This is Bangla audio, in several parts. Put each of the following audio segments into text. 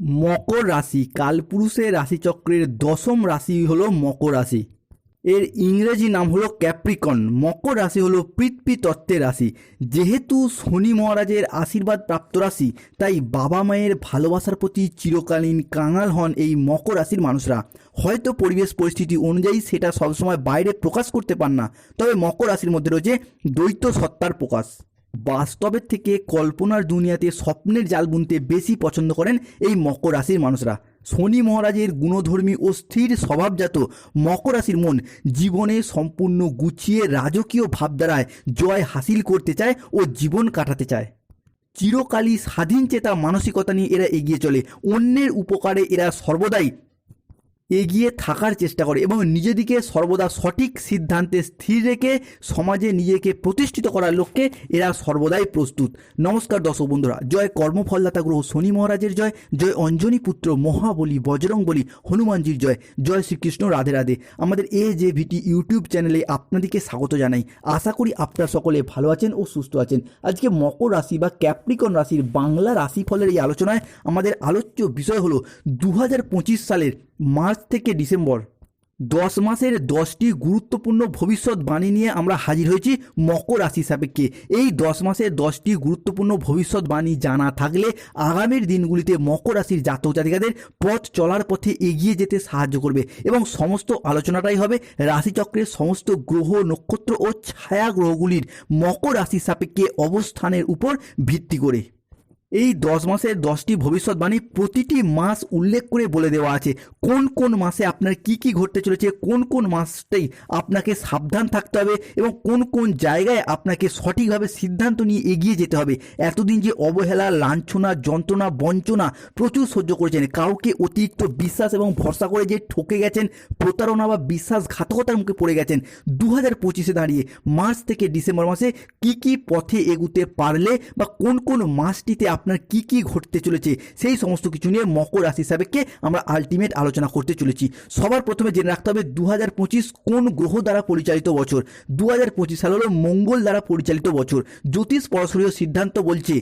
মকর রাশি, কালপুরুষের রাশিচক্রের দশম রাশি হলো মকর রাশি। এর ইংরেজি নাম হলো ক্যাপ্রিকন। মকর রাশি হলো পৃথ্বী তত্ত্বের রাশি। যেহেতু শনি মহারাজের আশীর্বাদ প্রাপ্ত রাশি, তাই বাবা মায়ের ভালোবাসার প্রতি চিরকালীন কাঙাল হন এই মকর রাশির মানুষরা। হয়তো পরিবেশ পরিস্থিতি অনুযায়ী সেটা সবসময় বাইরে প্রকাশ করতে পান না, তবে মকর রাশির মধ্যে রয়েছে দ্বৈত সত্তার প্রকাশ। বাস্তবের থেকে কল্পনার দুনিয়াতে স্বপ্নের জাল বুনতে বেশি পছন্দ করেন এই মকর রাশির মানুষরা। শনি মহারাজের গুণধর্মী ও স্থির স্বভাবজাত মকর রাশির মন জীবনে সম্পূর্ণ গুছিয়ে রাজকীয় ভাবধারায় জয় হাসিল করতে চায় ও জীবন কাটাতে চায়। চিরকালই স্বাধীন চেতা মানসিকতা নিয়ে এরা এগিয়ে চলে। অন্যের উপকারে এরা সর্বদাই এগিয়ে থাকার চেষ্টা করে এবং নিজেদিকে সর্বদা সঠিক সিদ্ধান্তে স্থির রেখে সমাজে নিজেকে প্রতিষ্ঠিত করার লক্ষ্যে এরা সর্বদাই প্রস্তুত। নমস্কার দর্শক বন্ধুরা, জয় কর্মফলদাতা গ্রহ শনি মহারাজের জয় জয় অঞ্জনী পুত্র মহাবলী বজরং বলি হনুমানজির জয় জয় শ্রীকৃষ্ণ রাধে রাধে। আমাদের এ যে ভিটি ইউটিউব চ্যানেলে আপনাদেরকে স্বাগত জানাই। আশা করি আপনারা সকলে ভালো আছেন ও সুস্থ আছেন। আজকে মকর রাশি বা ক্যাপ্রিকন রাশির বাংলা রাশিফলের এই আলোচনায় আমাদের আলোচ্য বিষয় হলো দু হাজার পঁচিশ সালের মার্চ থেকে ডিসেম্বর, দশ মাসের দশটি গুরুত্বপূর্ণ ভবিষ্যৎবাণী নিয়ে আমরা হাজির হয়েছি মকর রাশি সাপেক্ষে। এই দশ মাসের দশটি গুরুত্বপূর্ণ ভবিষ্যৎবাণী জানা থাকলে আগামীর দিনগুলিতে মকর রাশির জাতক জাতিকাদের পথ চলার পথে এগিয়ে যেতে সাহায্য করবে এবং সমস্ত আলোচনাটাই হবে রাশিচক্রের সমস্ত গ্রহ, নক্ষত্র ও ছায়া গ্রহগুলির মকর রাশি সাপেক্ষে অবস্থানের উপর ভিত্তি করে। এই দশ মাসের দশটি ভবিষ্যৎবাণী প্রতিটি মাস উল্লেখ করে বলে দেওয়া আছে। কোন কোন মাসে আপনার কি কি ঘটতে চলেছে? কোন কোন মাসটাই আপনাকে সাবধান থাকতে হবে এবং কোন কোন জায়গায় আপনাকে সঠিকভাবে সিদ্ধান্ত নিয়ে এগিয়ে যেতে হবে। এতদিন যে অবহেলা, লাঞ্ছনা, যন্ত্রণা, বঞ্চনা প্রচুর সহ্য করেছেন। কাউকে অতিরিক্ত বিশ্বাস এবং ভরসা করে যে ঠকে গেছেন, প্রতারণা বা বিশ্বাসঘাতকতার মুখে পড়ে গেছেন। দু হাজার পঁচিশে দাঁড়িয়ে মার্চ থেকে ডিসেম্বর মাসে কি কি পথে এগুতে পারলে বা কোন কোন মাসটিতে আপনার কি কি ঘটতে চলেছে, সেই সমস্ত কিছু নিয়ে মকর রাশি সাপেক্ষে আমরা আলটিমেট আলোচনা করতে চলেছি। সবার প্রথমে জেনে রাখতে হবে দু হাজার পঁচিশ কোন গ্রহ দ্বারা পরিচালিত বছর? দু হাজার পঁচিশ সাল হলো মঙ্গল দ্বারা পরিচালিত বছর। জ্যোতিষ পরশরীয় সিদ্ধান্ত বলছে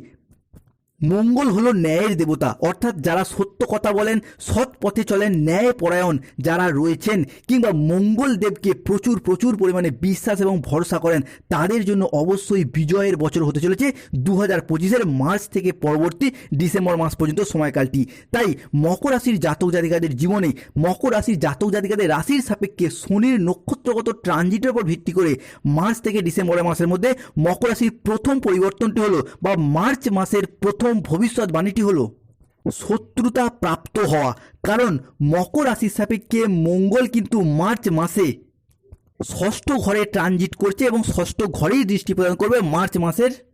মঙ্গল হলো ন্যায়ের দেবতা, অর্থাৎ যারা সত্য কথা বলেন, সৎ পথে চলেন ন্যায় পরায়ণ যারা রয়েছেন, কিংবা মঙ্গল দেবকে প্রচুর প্রচুর পরিমাণে বিশ্বাস এবং ভরসা করেন, তাদের জন্য অবশ্যই বিজয়ের বছর হতে চলেছে দু হাজার পঁচিশের মার্চ থেকে পরবর্তী ডিসেম্বর মাস পর্যন্ত সময়কালটি। তাই মকর রাশির জাতক জাতিকাদের জীবনে মকর রাশির জাতক জাতিকাদের রাশির সাপেক্ষে শনির নক্ষত্রগত ট্রানজিটের উপর ভিত্তি করে মার্চ থেকে ডিসেম্বর মাসের মধ্যে মকর রাশির প্রথম পরিবর্তনটি হলো বা মার্চ মাসের প্রথম ভবিষ্যৎবাণীটি হলো শত্রুতা প্রাপ্ত হওয়া। কারণ মকর রাশির সাপেক্ষে মঙ্গল কিন্তু মার্চ মাসে ষষ্ঠ ঘরে ট্রানজিট করছে এবং ষষ্ঠ ঘরেই দৃষ্টি প্রদান করবে মার্চ মাসের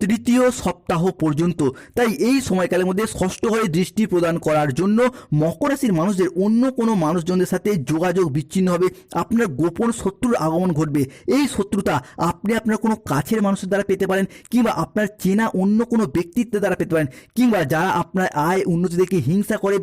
তৃতীয় সপ্তাহ পর্যন্ত। তাই এই সময়কালের মধ্যে ষষ্ঠ ঘরে দৃষ্টি প্রদান করার জন্য মকর রাশির মানুষদের অন্য কোনো মানুষজনদের সাথে যোগাযোগ বিচ্ছিন্ন হবে। আপনার গোপন শত্রুর আগমন ঘটবে। এই শত্রুতা আপনি আপনার কোনো কাছের মানুষের দ্বারা পেতে পারেন কিংবা আপনার চেনা অন্য কোনো ব্যক্তিত্বের দ্বারা পেতে পারেন কিংবা যারা আপনার আয় উন্নতি দেখে হিংসা করে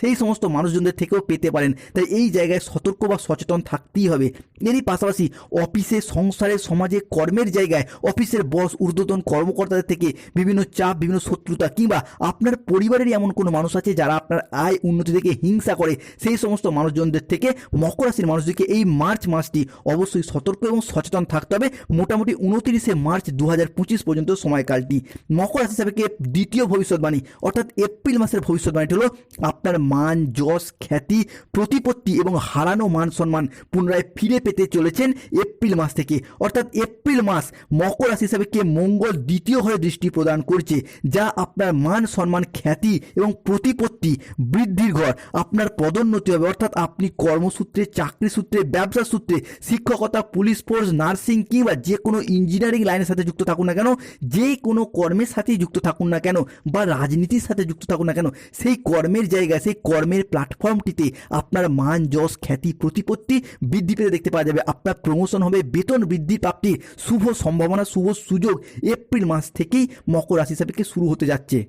সেই সমস্ত মানুষজনদের থেকেও পেতে পারেন। তাই এই জায়গায় সতর্ক বা সচেতন থাকতেই হবে। এরই পাশাপাশি অফিসে, সংসারে, সমাজে, কর্মের জায়গায় অফিসের বস ঊর্ধ্বতন কর্মকর্তাদের থেকে বিভিন্ন চাপ, বিভিন্ন শত্রুতা কিংবা আপনার পরিবারেরই এমন কোনো মানুষ আছে যারা আপনার আয় উন্নতি থেকে হিংসা করে, সেই সমস্ত মানুষজনদের থেকে, মকর রাশির মানুষদেরকে এই মার্চ মাসটি অবশ্যই সতর্ক এবং সচেতন থাকতে হবে। মোটামুটি উনতিরিশে মার্চ দু হাজার পঁচিশ পর্যন্ত সময়কালটি। মকর রাশি হিসাবে দ্বিতীয় ভবিষ্যৎবাণী, অর্থাৎ এপ্রিল মাসের ভবিষ্যৎবাণীটি হলো আপনার মান, যশ, খ্যাতি, প্রতিপত্তি এবং হারানো মান সম্মান পুনরায় ফিরে পেতে চলেছেন এপ্রিল মাস থেকে। অর্থাৎ এপ্রিল মাস মকর রাশি হিসাবে কে মঙ্গল দ্বিতীয় ঘরে দৃষ্টি প্রদান করছে, যা আপনার মান, সম্মান, খ্যাতি এবং প্রতিপত্তি বৃদ্ধির ঘর। আপনার পদোন্নতি হবে, অর্থাৎ আপনি কর্মসূত্রে চাকরি সূত্রে ব্যবসা সূত্রে, শিক্ষকতা, পুলিশ ফোর্স, নার্সিং কিংবা যে কোনো ইঞ্জিনিয়ারিং লাইনের সাথে যুক্ত থাকুন না কেন, যে কোনো কর্মের সাথেই যুক্ত থাকুন না কেন বা রাজনীতির সাথে যুক্ত থাকুন না কেন, সেই কর্মের জায়গায়, সেই কর্মের প্ল্যাটফর্মটিতে আপনার মান, যশ, খ্যাতি, প্রতিপত্তি বৃদ্ধি পেতে দেখতে পাওয়া যাবে। আপনার প্রমোশন হবে, বেতন বৃদ্ধি প্রাপ্তির শুভ সম্ভাবনা, শুভ সুযোগ এপ্রিল মাস থেকেই মকর রাশি সাপেক্ষে শুরু হতে যাচ্ছে।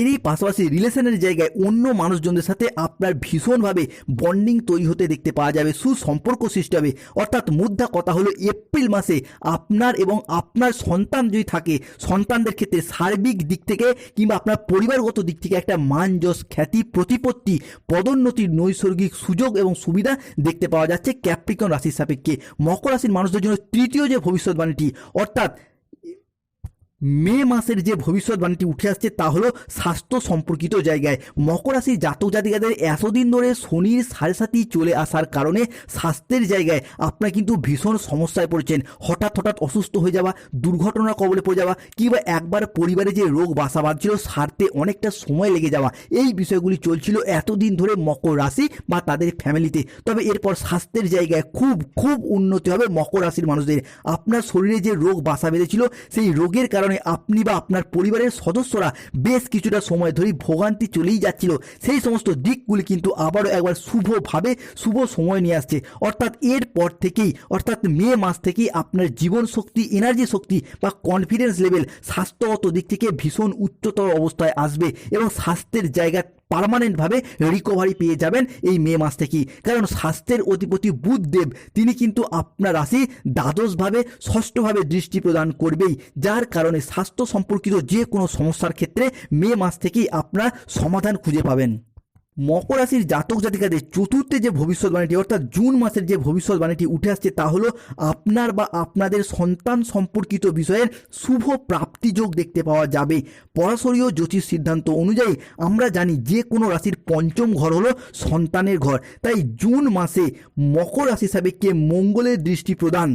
এরই পাশাপাশি রিলেশনের জায়গায় অন্য মানুষজনদের সাথে আপনার ভীষণভাবে বন্ডিং তৈরি হতে দেখতে পাওয়া যাবে, সুসম্পর্ক সৃষ্টি হবে। অর্থাৎ মুদ্রা কথা হলো এপ্রিল মাসে আপনার এবং আপনার সন্তান যদি থাকে, সন্তানদের ক্ষেত্রে সার্বিক দিক থেকে কিংবা আপনার পরিবারগত দিক থেকে একটা মান যশ খ্যাতি, প্রতিপত্তি, পদোন্নতির নৈসর্গিক সুযোগ এবং সুবিধা দেখতে পাওয়া যাচ্ছে ক্যাপ্রিকন রাশির সাপেক্ষে। মকর রাশির মানুষদের জন্য তৃতীয় যে ভবিষ্যৎবাণীটি, অর্থাৎ মে মাসের যে ভবিষ্যৎবাণীটি উঠে আসছে তা হলো স্বাস্থ্য সম্পর্কিত জায়গায়। মকর রাশির জাতক জাতিকাদের এতদিন ধরে শনির সাড়ে সাথী চলে আসার কারণে স্বাস্থ্যের জায়গায় আপনারা কিন্তু ভীষণ সমস্যায় পড়েছেন। হঠাৎ হঠাৎ অসুস্থ হয়ে যাওয়া, দুর্ঘটনা কবলে পড়ে যাওয়া, কিংবা একবার পরিবারে যে রোগ বাসা বাঁধছিল, সারতে অনেকটা সময় লেগে যাওয়া, এই বিষয়গুলি চলছিল এতদিন ধরে মকর রাশি বা তাদের ফ্যামিলিতে। তবে এরপর স্বাস্থ্যের জায়গায় খুব খুব উন্নতি হবে মকর রাশির মানুষদের। আপনার শরীরে যে রোগ বাসা বেঁধেছিল, সেই রোগের কারণে আপনি বা আপনার পরিবারের সদস্যরা বেশ কিছুটা সময় ধরেই ভোগান্তি চলেই যাচ্ছিল। সেই সমস্ত দিকগুলি কিন্তু আবারও একবার শুভভাবে শুভ সময় নিয়ে আসছে। অর্থাৎ এরপর থেকেই, অর্থাৎ মে মাস থেকেই আপনার জীবন শক্তি এনার্জি শক্তি বা কনফিডেন্স লেভেল স্বাস্থ্যগত দিক থেকে ভীষণ উচ্চতর অবস্থায় আসবে এবং স্বাস্থ্যের জায়গা পার্মানেন্টভাবে রিকভারি পেয়ে যাবেন এই মে মাস থেকেই। কারণ স্বাস্থ্যের অধিপতি বুধদেব, তিনি কিন্তু আপনার রাশি দ্বাদশভাবে, ষষ্ঠভাবে দৃষ্টি প্রদান করবেই, যার কারণে স্বাস্থ্য সম্পর্কিত যে কোনো সমস্যার ক্ষেত্রে মে মাস থেকেই আপনার সমাধান খুঁজে পাবেন। মকর রাশির জাতক জাতিকাদের চতুর্থে যে ভবিষ্যৎবাণীটি, অর্থাৎ জুন মাসের যে ভবিষ্যৎবাণীটি উঠে আসছে তা হলো আপনার বা আপনাদের সন্তান সম্পর্কিত বিষয়ের শুভ প্রাপ্তিযোগ দেখতে পাওয়া যাবে। পরাশরীয় জ্যোতিষ সিদ্ধান্ত অনুযায়ী আমরা জানি যে কোনো রাশির পঞ্চম ঘর হলো সন্তানের ঘর। তাই জুন মাসে মকর রাশি সাবেককে মঙ্গলের দৃষ্টি প্রদান।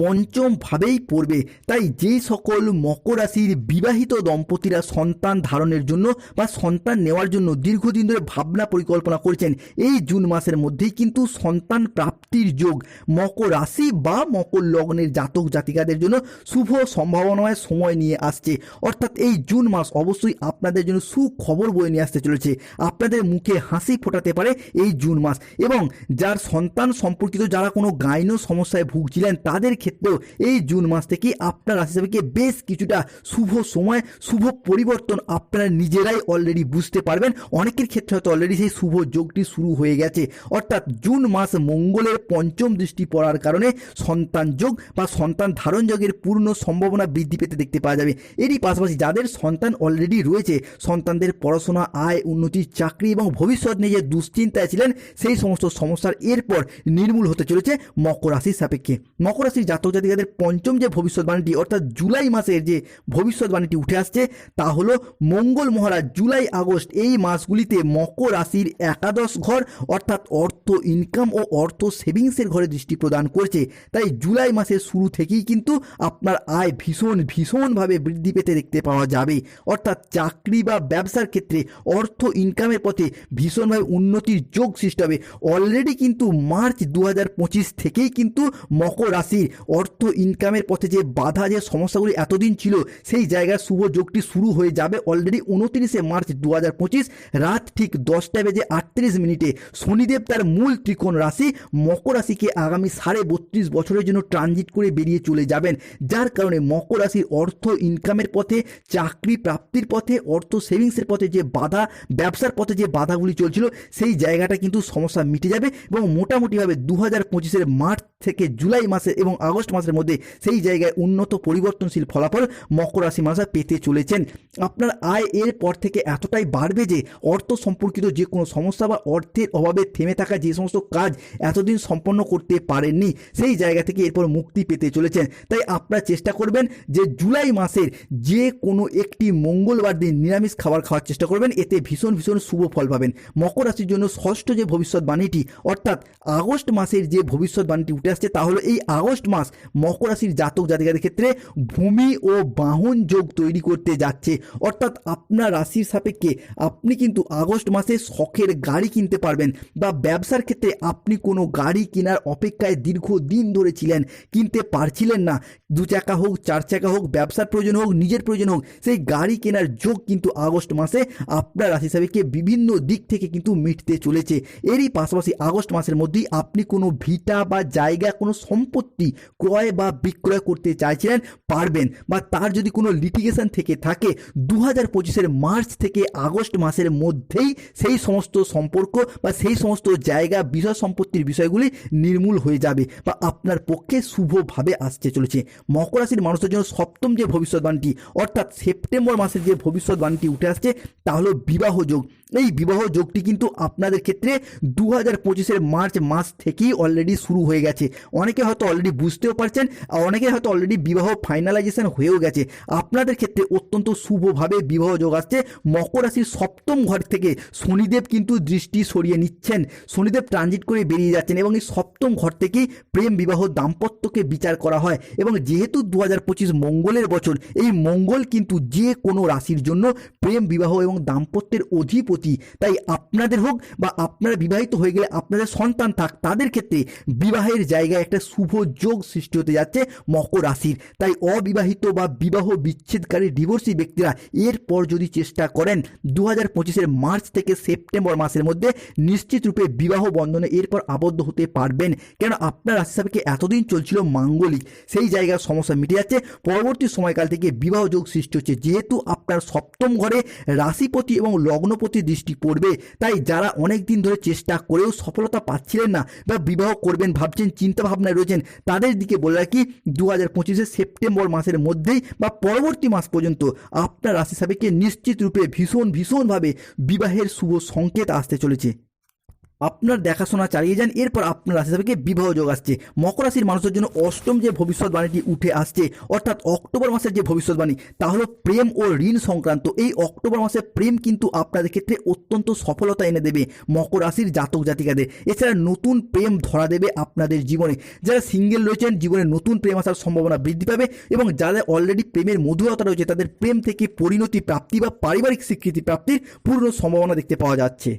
পঞ্চম ভাবেই পড়বে। তাই যে সকল মকর রাশির বিবাহিত দম্পতিরা সন্তান ধারণের জন্য বা সন্তান নেওয়ার জন্য দীর্ঘদিন ধরে ভাবনা পরিকল্পনা করছেন, এই জুন মাসের মধ্যেই কিন্তু সন্তান প্রাপ্তির যোগ। মকর রাশি বা মকর লগ্নের জাতক জাতিকাদের জন্য শুভ সম্ভাবনায় সময় নিয়ে আসছে। অর্থাৎ এই জুন মাস অবশ্যই আপনাদের জন্য সুখবর বয়ে নিয়ে আসতে চলেছে। আপনাদের মুখে হাসি ফোটাতে পারে এই জুন মাস এবং যার সন্তান সম্পর্কিত যারা কোনো গাইনো সমস্যায় ভুগছিলেন তাদের ক্ষেত্রেও এই জুন মাস থেকে আপনার রাশি হিসাবে বেশ কিছুটা শুভ সময়, শুভ পরিবর্তন আপনারা নিজেরাই অলরেডি বুঝতে পারবেন। অনেকের ক্ষেত্রে হয়তো অলরেডি সেই শুভ যোগটি শুরু হয়ে গেছে। অর্থাৎ জুন মাস মঙ্গলের পঞ্চম দৃষ্টি পড়ার কারণে সন্তান যোগ বা সন্তান ধারণ যোগের পূর্ণ সম্ভাবনা বৃদ্ধি পেতে দেখতে পাওয়া যাবে। এরই পাশাপাশি যাদের সন্তান অলরেডি রয়েছে, সন্তানদের পড়াশোনা, আয় উন্নতি চাকরি এবং ভবিষ্যৎ নিয়ে যে দুশ্চিন্তায় ছিলেন, সেই সমস্ত সমস্যার এরপর নির্মূল হতে চলেছে মকর রাশির সাপেক্ষে। মকর রাশির জাতক জাতিকাদের পঞ্চম যে ভবিষ্যৎবাণীটি, অর্থাৎ জুলাই মাসের যে ভবিষ্যৎবাণীটি উঠে আসছে, তা হলো মঙ্গল মহারাজ জুলাই আগস্ট, এই মাসগুলিতে মকর রাশির একাদশ ঘর, অর্থাৎ অর্থ ইনকাম ও অর্থ সেভিংসের ঘরে দৃষ্টি প্রদান করছে। তাই জুলাই মাসের শুরু থেকেই কিন্তু আপনার আয় ভীষণ, ভীষণভাবে বৃদ্ধি পেতে দেখতে পাওয়া যাবে। অর্থাৎ চাকরি বা ব্যবসার ক্ষেত্রে অর্থ ইনকামের পথে ভীষণভাবে উন্নতির যোগ সৃষ্টি হবে। অলরেডি কিন্তু মার্চ দু হাজার পঁচিশ থেকেই কিন্তু মকর রাশির অর্থ ইনকামের পথে যে বাধা, যে সমস্যাগুলি এতদিন ছিল, সেই জায়গায় শুভ যোগটি শুরু হয়ে যাবে অলরেডি উনত্রিশে মার্চ দু হাজার পঁচিশ রাত ঠিক দশটা বেজে আটত্রিশ মিনিটে। শনিদেব তার মূল ত্রিকোণ রাশি, মকর রাশিকে আগামী সাড়ে বত্রিশ বছরের জন্য ট্রানজিট করে বেরিয়ে চলে যাবেন। যার কারণে মকর রাশির অর্থ ইনকামের পথে, চাকরি প্রাপ্তির পথে, অর্থ সেভিংসের পথে যে বাধা, ব্যবসার পথে যে বাধাগুলি চলছিল, সেই জায়গাটা কিন্তু সমস্যা মিটে যাবে এবং মোটামুটিভাবে দু হাজার পঁচিশের মার্চ থেকে জুলাই মাসে এবং আগস্ট মাসের মধ্যে সেই জায়গায় উন্নত পরিবর্তনশীল ফলাফল মকর রাশি মানুষরা পেতে চলেছেন। আপনার আয় এর পর থেকে এতটাই বাড়বে যে অর্থ সম্পর্কিত যে কোনো সমস্যা বা অর্থের অভাবে থেমে থাকা যে সমস্ত কাজ এতদিন সম্পন্ন করতে পারেননি, সেই জায়গা থেকে এরপর মুক্তি পেতে চলেছেন। তাই আপনারা চেষ্টা করবেন যে জুলাই মাসের যে কোনো একটি মঙ্গলবার দিন নিরামিষ খাবার খাওয়ার চেষ্টা করবেন। এতে ভীষণ ভীষণ শুভ ফল পাবেন। মকর রাশির জন্য ষষ্ঠ যে ভবিষ্যৎবাণীটি, অর্থাৎ আগস্ট মাসের যে ভবিষ্যৎবাণীটি উঠে আসছে, তা হলো এই আগস্ট মাস মকর রাশির জাতক জাতিকাদের ক্ষেত্রে ভূমি ও বাহন যোগ তৈরি করতে যাচ্ছে। অর্থাৎ আপনার রাশির সাপেক্ষে আপনি কিন্তু আগস্ট মাসে শখের গাড়ি কিনতে পারবেন বা ব্যবসার ক্ষেত্রে আপনি কোনো গাড়ি কেনার অপেক্ষায় দীর্ঘদিন ধরে ছিলেন, কিনতে পারছিলেন না। দু চাকা হোক, চার চাকা হোক, ব্যবসার প্রয়োজন হোক, নিজের প্রয়োজন হোক, সেই গাড়ি কেনার যোগ কিন্তু আগস্ট মাসে আপনার রাশি সাপেক্ষে বিভিন্ন দিক থেকে কিন্তু মিটতে চলেছে। এরই পাশাপাশি আগস্ট মাসের মধ্যেই আপনি কোনো ভিটা বা জায়গা, কোনো সম্পত্তি ক্রয় বা বিক্রয় করতে চাইছিলেন পারবেন বা তার যদি কোনো লিটিগেশন থেকে থাকে দু হাজার পঁচিশের মার্চ থেকে আগস্ট মাসের মধ্যেই সেই সমস্ত সম্পর্ক বা সেই সমস্ত জায়গা, বিষয় সম্পত্তির বিষয়গুলি নির্মূল হয়ে যাবে বা আপনার পক্ষে শুভভাবে আসতে চলেছে। মকর রাশির মানুষের জন্য সপ্তম যে ভবিষ্যৎবাণীটি, অর্থাৎ সেপ্টেম্বর মাসের যে ভবিষ্যৎবাণীটি উঠে আসছে, তা হলো বিবাহ যোগ। এই বিবাহ যোগটি কিন্তু আপনাদের ক্ষেত্রে দু হাজার পঁচিশের মার্চ মাস থেকেই অলরেডি শুরু হয়ে গেছে। অনেকে হয়তো অলরেডি বুঝতেও পারছেন, আর অনেকে হয়তো অলরেডি বিবাহ ফাইনালাইজেশন হয়েও গেছে। আপনাদের ক্ষেত্রে অত্যন্ত শুভভাবে বিবাহ যোগ আসছে। মকর রাশির সপ্তম ঘর থেকে শনিদেব কিন্তু দৃষ্টি সরিয়ে নিচ্ছেন। শনিদেব ট্রানজিট করে বেরিয়ে যাচ্ছেন এবং এই সপ্তম ঘর থেকেই প্রেম বিবাহ দাম্পত্যকে বিচার করা হয়। এবং যেহেতু দু হাজার পঁচিশ মঙ্গলের বছর, এই মঙ্গল কিন্তু যে কোনো রাশির জন্য প্রেম বিবাহ এবং দাম্পত্যের অধিপতি তাই আপনাদের হোক বা আপনারা বিবাহিত হয়ে গেলে আপনাদের সন্তান থাক, তাদের ক্ষেত্রে বিবাহের জায়গায় একটা শুভ যোগ সৃষ্টি হতে যাচ্ছে মকর রাশির। তাই অবিবাহিত বা বিবাহ বিচ্ছেদকারী ডিভোর্সি ব্যক্তিরা এরপর যদি চেষ্টা করেন দু হাজার পঁচিশের মার্চ থেকে সেপ্টেম্বর মাসের মধ্যে নিশ্চিত রূপে বিবাহ বন্ধনে এরপর আবদ্ধ হতে পারবেন। কেন আপনার রাশি সাপেক্ষে এতদিন চলছিল মাঙ্গলিক, সেই জায়গার সমস্যা মিটে যাচ্ছে। পরবর্তী সময়কাল থেকে বিবাহ যোগ সৃষ্টি হচ্ছে। যেহেতু আপনার সপ্তম ঘরে রাশিপতি এবং লগ্নপতি দৃষ্টি পড়বে তাই যারা অনেক দিন ধরে চেষ্টা করেও সফলতা পাচ্ছিলেন না বা বিবাহ করবেন ভাবছেন চিন্তা ভাবনায় রয়েছেন, তাদের দিকে বলে রাখি দু হাজার পঁচিশে সেপ্টেম্বর মাসের মধ্যেই বা পরবর্তী মাস পর্যন্ত আপনার রাশি সাপেক্ষে নিশ্চিত রূপে ভীষণ, ভীষণভাবে বিবাহের শুভ সংকেত আসতে চলেছে। আপনার দেখাশোনা চালিয়ে যান, এরপর আপনার রাশি সাপেক্ষে বিবাহ যোগ আসছে। মকর রাশির মানুষের জন্য অষ্টম যে ভবিষ্যৎবাণীটি উঠে আসছে, অর্থাৎ অক্টোবর মাসের যে ভবিষ্যৎবাণী তা হলো প্রেম ও ঋণ সংক্রান্ত। এই অক্টোবর মাসে প্রেম কিন্তু আপনাদের ক্ষেত্রে অত্যন্ত সফলতা এনে দেবে মকর রাশির জাতক জাতিকাদের। এছাড়া নতুন প্রেম ধরা দেবে আপনাদের জীবনে। যারা সিঙ্গেল রয়েছেন, জীবনে নতুন প্রেম আসার সম্ভাবনা বৃদ্ধি পাবে এবং যাদের অলরেডি প্রেমের মধুরতা রয়েছে, তাদের প্রেম থেকে পরিণতি প্রাপ্তি বা পারিবারিক স্বীকৃতি প্রাপ্তির পূর্ণ সম্ভাবনা দেখতে পাওয়া যাচ্ছে।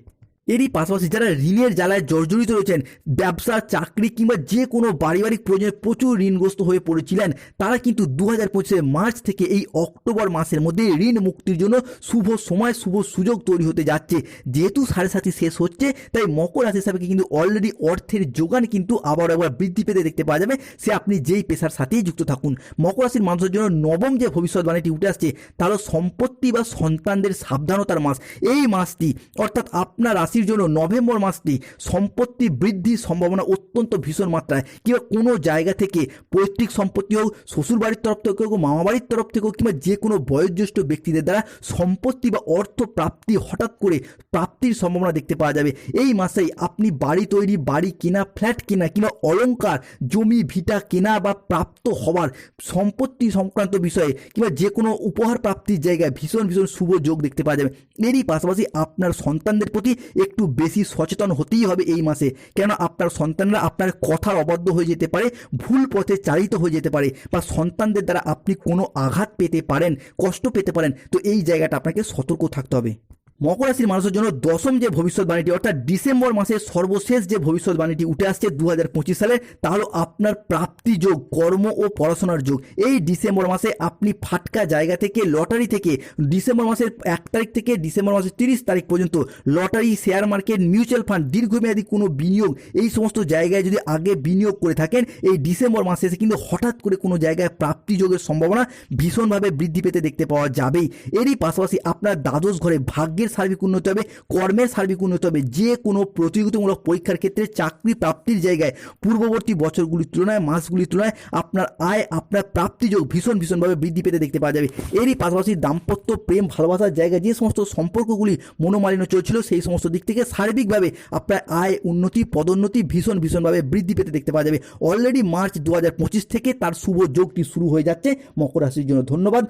এরই পাশাপাশি যারা ঋণের জ্বালায় জর্জরিত রয়েছেন, ব্যবসা, চাকরি কিংবা যে কোনো পারিবারিক প্রয়োজনে প্রচুর ঋণগ্রস্ত হয়ে পড়েছিলেন, তারা কিন্তু দু হাজার মার্চ থেকে এই অক্টোবর মাসের মধ্যে ঋণ মুক্তির জন্য শুভ সময়, শুভ সুযোগ তৈরি হতে যাচ্ছে। যেহেতু সাড়ে সাথী শেষ হচ্ছে, তাই মকর রাশি হিসাবে কিন্তু অলরেডি অর্থের যোগান কিন্তু আবার একবার বৃদ্ধি পেতে দেখতে পাওয়া যাবে। সে আপনি যেই পেশার সাথেই যুক্ত থাকুন। মকর রাশির মানুষের জন্য নবম যে ভবিষ্যৎবাণীটি উঠে আসছে তা হলো সম্পত্তি বা সন্তানদের সাবধানতার মাস। এই মাসটি অর্থাৎ আপনার রাশির জন্য নভেম্বর মাসটি সম্পত্তি বৃদ্ধির সম্ভাবনা অত্যন্ত ভীষণ মাত্রায়। কিংবা কোনো জায়গা থেকে পৈতৃক সম্পত্তি হোক, শ্বশুরবাড়ির তরফ থেকে হোক, মামাবাড়ির তরফ থেকে হোক, কিংবা যে কোনো বয়োজ্যেষ্ঠ ব্যক্তিদের দ্বারা সম্পত্তি বা অর্থ প্রাপ্তি হঠাৎ করে প্রাপ্তির সম্ভাবনা দেখতে পাওয়া যাবে। এই মাসেই আপনি বাড়ি তৈরি, বাড়ি কেনা, ফ্ল্যাট কেনা, কিংবা অলঙ্কার জমি, ভিটা কেনা বা প্রাপ্ত হওয়ার সম্পত্তি সংক্রান্ত বিষয়ে, কিংবা যে কোনো উপহার প্রাপ্তির জায়গায় ভীষণ ভীষণ শুভ যোগ দেখতে পাওয়া যাবে। এরই পাশাপাশি আপনার সন্তানদের প্রতি একটু বেশি সচেতন হতেই হবে এই মাসে। কেন আপনার সন্তানরা আপনার কথার অবাধ্য হয়ে যেতে পারে, ভুল পথে চালিত হয়ে যেতে পারে বা সন্তানদের দ্বারা আপনি কোনো আঘাত পেতে পারেন, কষ্ট পেতে পারেন, তো এই জায়গাটা আপনাকে সতর্ক থাকতে হবে। মকর রাশির মানুষের জন্য দশম যে ভবিষ্যৎবাণীটি অর্থাৎ ডিসেম্বর মাসের সর্বশেষ যে ভবিষ্যৎবাণীটি উঠে আসছে দু হাজার পঁচিশ সালে তা হলো আপনার প্রাপ্তি যোগ, কর্ম ও পড়াশোনার যোগ। এই ডিসেম্বর মাসে আপনি ফাটকা জায়গা থেকে, লটারি থেকে, ডিসেম্বর মাসের এক তারিখ থেকে ডিসেম্বর মাসের তিরিশ তারিখ পর্যন্ত lottery, share market, mutual fund, দীর্ঘমেয়াদী কোনো বিনিয়োগ, এই সমস্ত জায়গায় যদি আগে বিনিয়োগ করে থাকেন, এই ডিসেম্বর মাসে এসে কিন্তু হঠাৎ করে কোনো জায়গায় প্রাপ্তি যোগের সম্ভাবনা ভীষণভাবে বৃদ্ধি পেতে দেখতে পাওয়া যাবেই। এরই পাশাপাশি আপনার দ্বাদশ ঘরে ভাগ্যের সার্বিক উন্নতি হবে কর্মের সার্বিক উন্নতি হবে। যে কোনো প্রতিযোগিতামূলক পরীক্ষার ক্ষেত্রে চাকরি প্রাপ্তির জায়গায় পূর্ববর্তী বছরগুলির তুলনায়, মাসগুলির তুলনায় আপনার আয়, আপনার প্রাপ্তিযোগ ভীষণ ভীষণভাবে বৃদ্ধি পেতে দেখতে পাওয়া যাবে। এরই পাশাপাশি দাম্পত্য প্রেম, ভালোবাসার জায়গায় যে সমস্ত সম্পর্কগুলি মনোমালিন্য চলছিল, সেই সমস্ত দিক থেকে সার্বিকভাবে আপনার আয়, উন্নতি, পদোন্নতি ভীষণ ভীষণভাবে বৃদ্ধি পেতে দেখতে পাওয়া যাবে। অলরেডি মার্চ দু হাজার পঁচিশ থেকে তার শুভ যোগটি শুরু হয়ে যাচ্ছে। মকর রাশির জন্য ধন্যবাদ।